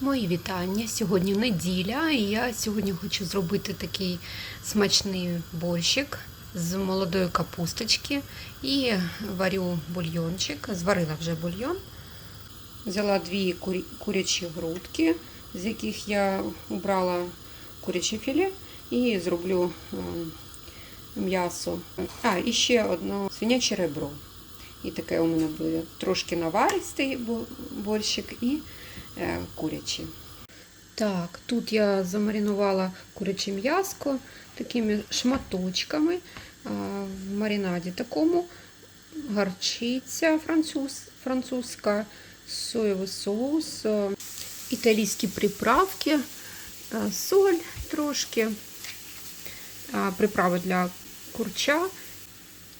Мої вітання. Сьогодні неділя, і я сьогодні хочу зробити такий смачний борщик з молодої капусточки і варю бульйончик. Зварила вже бульйон. Взяла дві курячі грудки, з яких я убрала куряче філе і зроблю е, м'ясо. А, і ще одне свиняче ребро. І таке у мене буде трошки наваристий борщик і курячі. Так, тут я замаринувала куряче м'яско такими шматочками в маринаді такому. Гарчиця француз, французька, соєвий соус, італійські приправки, соль трошки, приправи для курча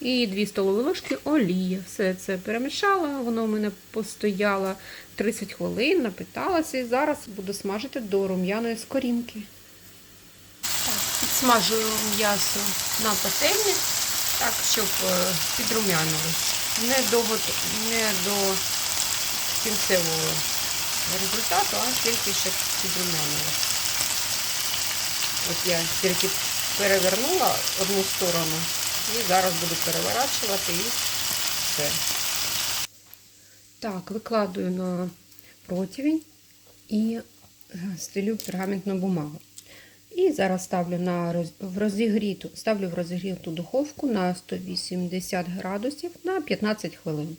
і 2 столові ложки олії. Все це перемішала, воно у мене постояло 30 хвилин, напиталася і зараз буду смажити до рум'яної скорінки. Підсмажую м'ясо на пательні, так, щоб е, підрум'янилось. Не до, не до кінцевого результату, а тільки щоб підрум'янилось. От я тільки перевернула одну сторону і зараз буду переворачувати і все. Так, викладую на противень і е, стелю пергаментну бумагу. І зараз ставлю на в розігріту, ставлю в розігріту духовку на 180 градусів на 15 хвилин.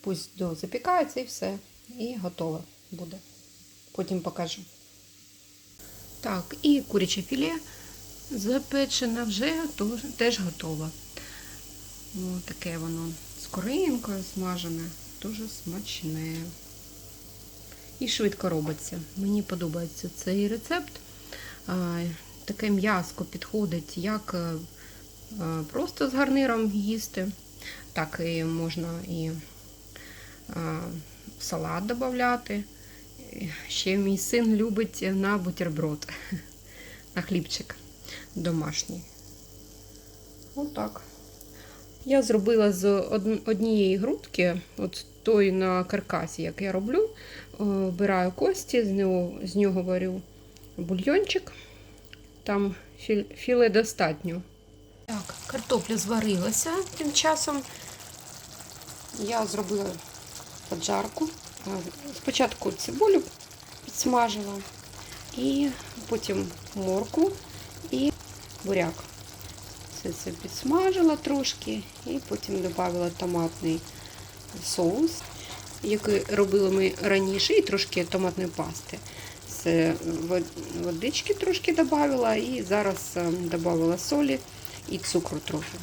Пусть запікається і все. І готово буде. Потім покажу. Так, і куряче філе запечене вже теж, готове. О, таке воно з коринкою смажене, дуже смачне. І швидко робиться. Мені подобається цей рецепт. Таке м'яско підходить як е, е, просто з гарниром їсти, так і можна і салат додати. Ще мій син любить на бутерброд, на хлібчик домашній. Отак. Я зробила з однієї грудки, от той на каркасі, як я роблю, е, вбираю кості, з нього, з нього варю бульйончик. Там філе достатньо. Так, картопля зварилася тим часом. Я зробила поджарку. Е, Спочатку цибулю підсмажила, і потім морку і буряк. Все це підсмажила трошки і потім додала томатний соус, який робили ми раніше, і трошки томатної пасти. Це водички трошки додала і зараз е, додала солі і цукру трохи.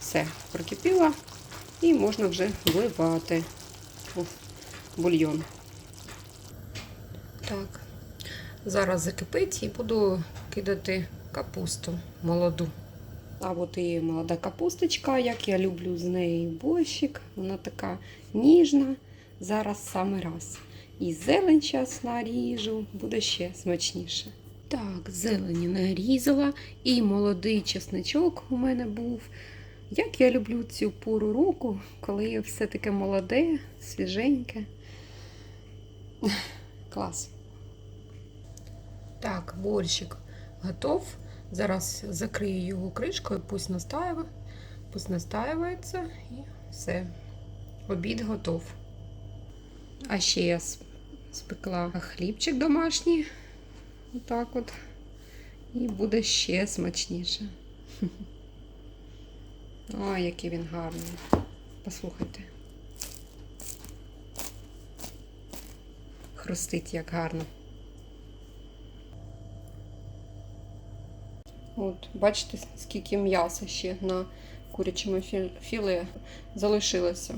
Все, прокипіло і можна вже вливати у бульйон. Так, зараз закипить і буду кидати капусту молоду. А от і молода капусточка, як я люблю з неї борщик. Вона така ніжна. Зараз саме раз. І зелень зараз наріжу, буде ще смачніше. Так, зелені нарізала, і молодий чесничок у мене був. Як я люблю цю пору року, коли все таке молоде, свіженьке. Клас. Так, борщик готов. Зараз закрию його кришкою, пусть настаює, пусть настаюється і все. Обід готов. А ще я спекла хлібчик домашній. Отак от. І буде ще смачніше. Ой, який він гарний. Послухайте. Хрустить як гарно. От, бачите, скільки м'яса ще на курячому фі- філе залишилося.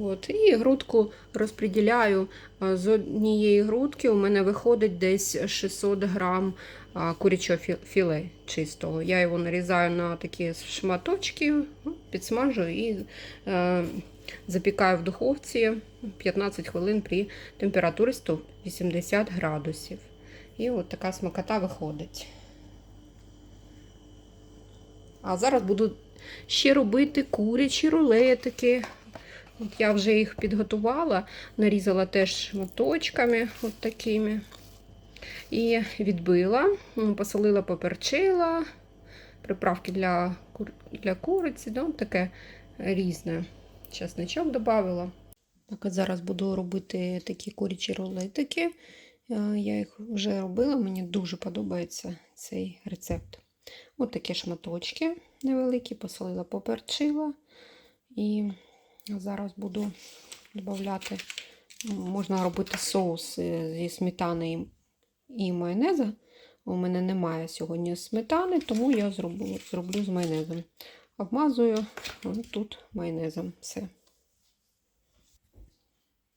От, і грудку розподіляю з однієї грудки. У мене виходить десь 600 грам курячого фі- філе чистого. Я його нарізаю на такі шматочки, ну, підсмажую і е, запікаю в духовці 15 хвилин при температурі 180 градусів. І от така смакота виходить. А зараз буду ще робити курячі рулетики. От я вже їх підготувала, нарізала теж шматочками от такими. І відбила, посолила, поперчила, приправки для, для куриці, ну, таке різне. Часничок додавила. Так, зараз буду робити такі курячі рулетики. Е, Я їх вже робила, мені дуже подобається цей рецепт. От такі шматочки невеликі, посолила, поперчила. І зараз буду додати, можна робити соус е, зі сметани і майонеза. У мене немає сьогодні сметани, тому я зроблю, зроблю з майонезом. Обмазую тут майонезом. Все.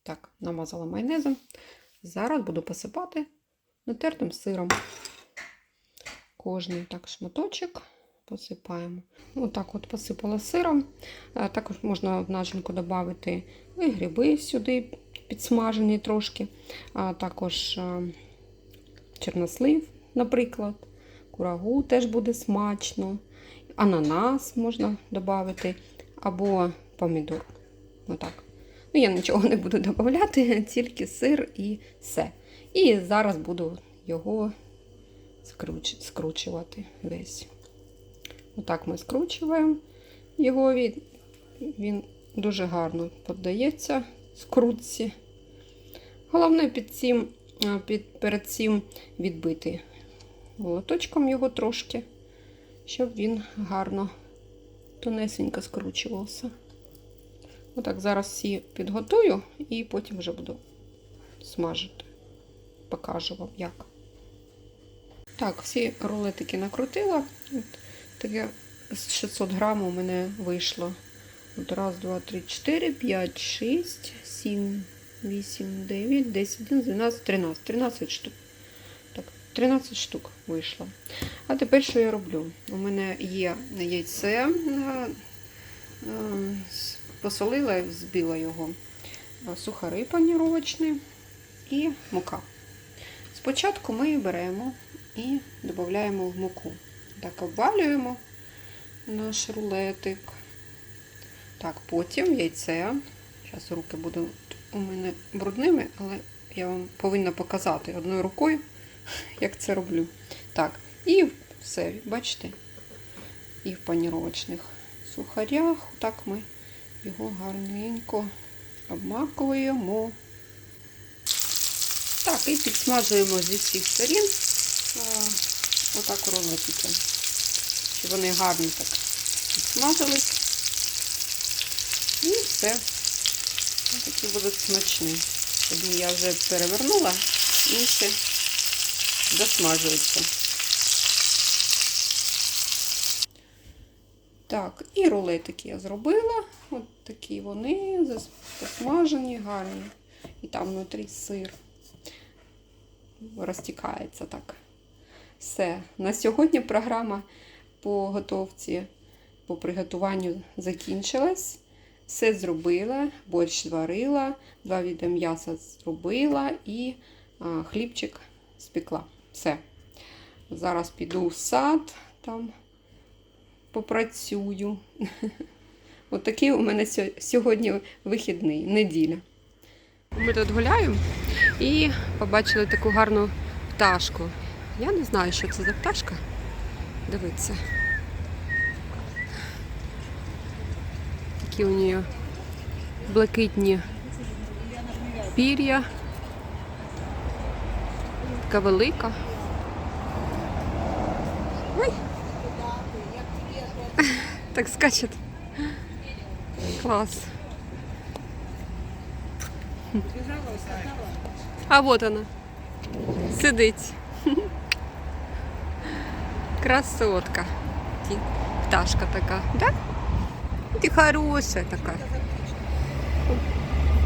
Так, намазала майонезом. Зараз буду посипати натертим сиром. Кожний так шматочок посипаємо. Отак от посипала сиром. Також можна в начинку додати і гриби сюди підсмажені трошки. А також а, чорнослив, наприклад. Курагу теж буде смачно. Ананас можна додати, або помідор. Отак. Ну, я нічого не буду додати, тільки сир і все. І зараз буду його скруч- скручувати весь. Отак ми скручуємо його. Він, він дуже гарно піддається скрутці. Головне під цим, під, перед цим відбити молоточком його трошки, щоб він гарно тонесенько скручувався. Отак, зараз всі підготую і потім вже буду смажити. Покажу вам як. Так, всі рулетики накрутила. Таке з 600 грам у мене вийшло. От раз, два, три, чотири, п'ять, шість, сім, вісім, дев'ять, десять, дванадцять, тринадцять. 13 штук. Так, 13 штук вийшло. А тепер що я роблю? У мене є яйце, е, посолила, збила його, е, сухари паніровочні і мука. Спочатку ми беремо і додаємо в муку. Так, обвалюємо наш рулетик. Так, потім яйце. Зараз руки будуть у мене брудними, але я вам повинна показати одною рукою, як це роблю. Так, і все, бачите? І в паніровочних сухарях. Так ми його гарненько обмакуємо. Так, і підсмажуємо зі всіх сторін отак рулетики. Щоб вони гарно так підсмажились. І все. Такі будуть смачні. Одні я вже перевернула, інші досмажуються. Так, і рулетики я зробила. От такі вони зас- посмажені, гарні. І там внутрі сир розтікається так. Все. На сьогодні програма по готовці, по приготуванню закінчилась. Все зробила, борщ зварила, два віда м'яса зробила і а, хлібчик спекла. Все. Зараз піду в сад, там попрацюю. От такий у мене сьогодні вихідний, неділя. Ми тут гуляємо і побачили таку гарну пташку. Я не знаю, що це за пташка. Дивіться. Такі у неї блакитні пір'я. Така велика. Ой. Так скачет. Клас. А вот она. Сидить. Красотка. Пташка така. Да? Ти хорошая така.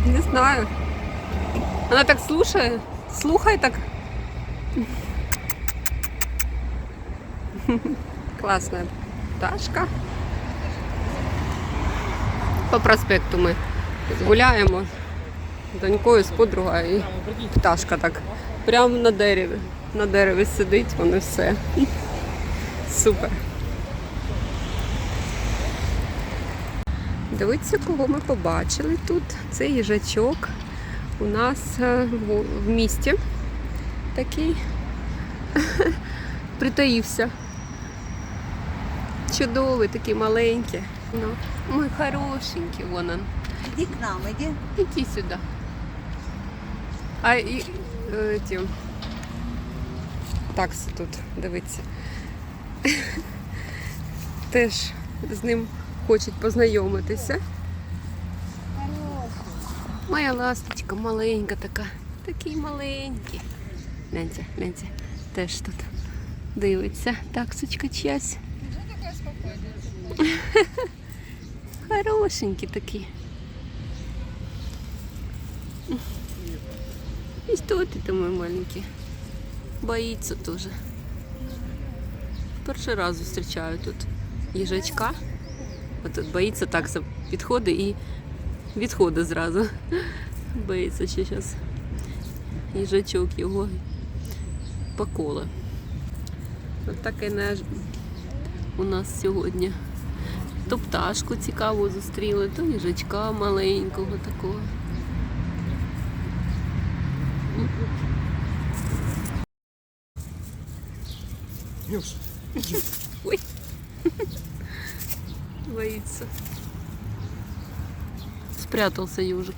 Не знаю. Она так слушает. Слухай так. Классная пташка. По проспекту ми гуляємо донькою, з подругою і пташка так. Прямо на дереві. На дереві сидить, воно все. Супер. Дивіться, кого ми побачили тут. Це їжачок. У нас е, в, місті такий притаївся. Чудовий, такий маленький. Ну, мой хорошенький, вон он. Иди к нам, иди. Іди сюди. А і е, ті, такси тут, дивіться. Теж з ним хочуть познайомитися. Моя ласточка маленька така. Такий маленький. Гляньте, гляньте. Теж тут дивиться. Таксочка чиясь. Хорошенький такий. И что ты там мой маленький? Боїться теж. Перший раз зустрічаю тут їжачка. От боїться так підходить і відходить зразу. Боїться, що зараз їжачок його поколе. От таке наш у нас сьогодні. То пташку цікаву зустріли, то їжачка маленького такого. Ой. Боится. Спрятался ежик.